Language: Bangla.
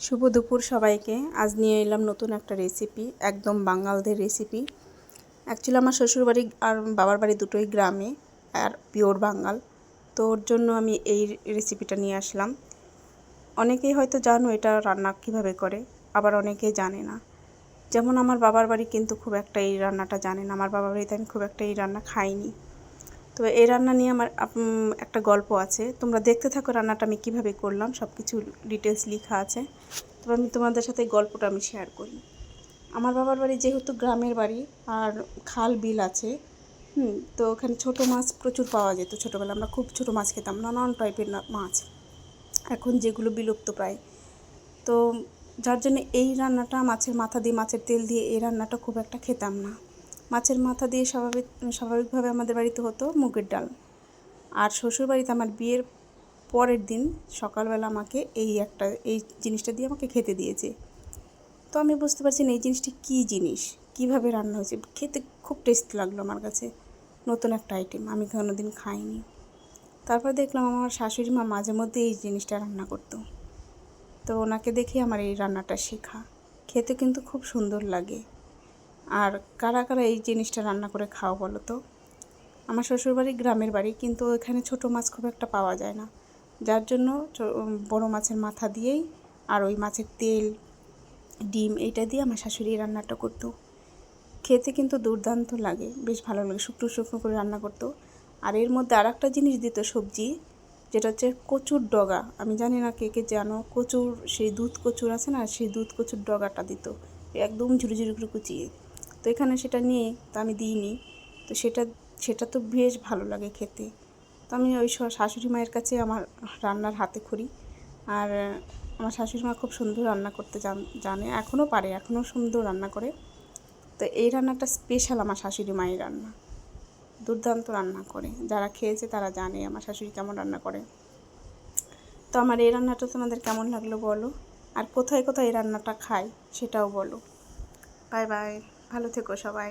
শুভ দুপুর সবাইকে। আজ নিয়ে এলাম নতুন একটা রেসিপি একদম বাঙালদের রেসিপি অ্যাকচুয়ালি আমার শ্বশুরবাড়ি আর বাবার বাড়ি দুটোই গ্রামে আর পিওর বাঙাল। তো ওর জন্য আমি এই রেসিপিটা নিয়ে আসলাম। অনেকেই হয়তো জানো এটা রান্না কীভাবে করে, আবার অনেকেই জানে না। যেমন আমার বাবার বাড়ি কিন্তু খুব একটা এই রান্নাটা জানে না। আমার বাবার বাড়িতে আমি খুব একটা এই রান্না খাইনি। তো এই রান্না নিয়ে আমার একটা গল্প আছে। তোমরা দেখতে থাকো রান্নাটা আমি কীভাবে করলাম সব কিছু ডিটেলস লেখা আছে। তবে আমি তোমাদের সাথে এই গল্পটা আমি শেয়ার করি। আমার বাবার বাড়ি যেহেতু গ্রামের বাড়ি, আর খাল বিল আছে, হুম, তো ওখানে ছোটো মাছ প্রচুর পাওয়া যেত। ছোটোবেলা আমরা খুব ছোটো মাছ খেতাম, নানান টাইপের মাছ। এখন যেগুলো বিলুপ্ত প্রায়। তো যার জন্য এই রান্নাটা মাছের মাথা দিয়ে, মাছের তেল দিয়ে এই রান্নাটা খুব একটা খেতাম না। মাছের মাথা দিয়ে স্বাভাবিক স্বাভাবিকভাবে আমাদের বাড়িতে হতো মুগের ডাল। আর শ্বশুর বাড়িতে আমার বিয়ের পরের দিন সকালবেলা আমাকে এই একটা এই জিনিসটা দিয়ে আমাকে খেতে দিয়েছে। তো আমি বুঝতে পারছি না এই জিনিসটি কী জিনিস? কীভাবে রান্না হয়েছে? খেতে খুব টেস্ট লাগল আমার কাছে। নতুন একটা আইটেম আমি কোনোদিন খাইনি। তারপর দেখলাম আমার শাশুড়ি মা মাঝে মধ্যে এই জিনিসটা রান্না করতো। তো ওনাকে দেখে আমার এই রান্নাটা শেখা। খেতে কিন্তু খুব সুন্দর লাগে। আর কারা কারা এই জিনিসটা রান্না করে খাও বলো তো? আমার শ্বশুরবাড়ি গ্রামের বাড়ি, কিন্তু এখানে ছোট মাছ খুব একটা পাওয়া যায় না। যার জন্য বড় মাছের মাথা দিয়েই আর ওই মাছের তেল, ডিম, এইটা দিয়ে আমার শাশুড়ি রান্নাটা করতো। খেতে কিন্তু দুর্দান্ত লাগে, বেশ ভালো লাগে, শুকনো শুকনো করে রান্না করতো। আর এর মধ্যে আর একটা জিনিস দিত সবজি, যেটা হচ্ছে কচুর ডগা। আমি জানি না কে কে জানো, কচুর, সেই দুধ কচুর আছে না, সেই দুধ কচুর ডগাটা দিত। একদম ঝুড়ি ঝুড়ি করে কুচিয়ে। তো এখানে সেটা নিয়ে তো আমি দিইনি। তো সেটা সেটা তো বেশ ভালো লাগে খেতে। তো আমি ওই শাশুড়ি মায়ের কাছে আমার রান্নার হাতে খড়ি আর আমার শাশুড়ি মা খুব সুন্দর রান্না করতে জান- এখনও পারে, এখনও সুন্দর রান্না করে। তো এই রান্নাটা স্পেশাল আমার শাশুড়ি মায়ের রান্না। দুর্দান্ত রান্না করে। যারা খেয়েছে তারা জানে আমার শাশুড়ি কেমন রান্না করে। তো আমার এই রান্নাটা তোমাদের কেমন লাগল বলো? আর কোথায় কোথায় এই রান্নাটা খাই সেটাও বলো। Bye bye. ভালো থেকো সবাই।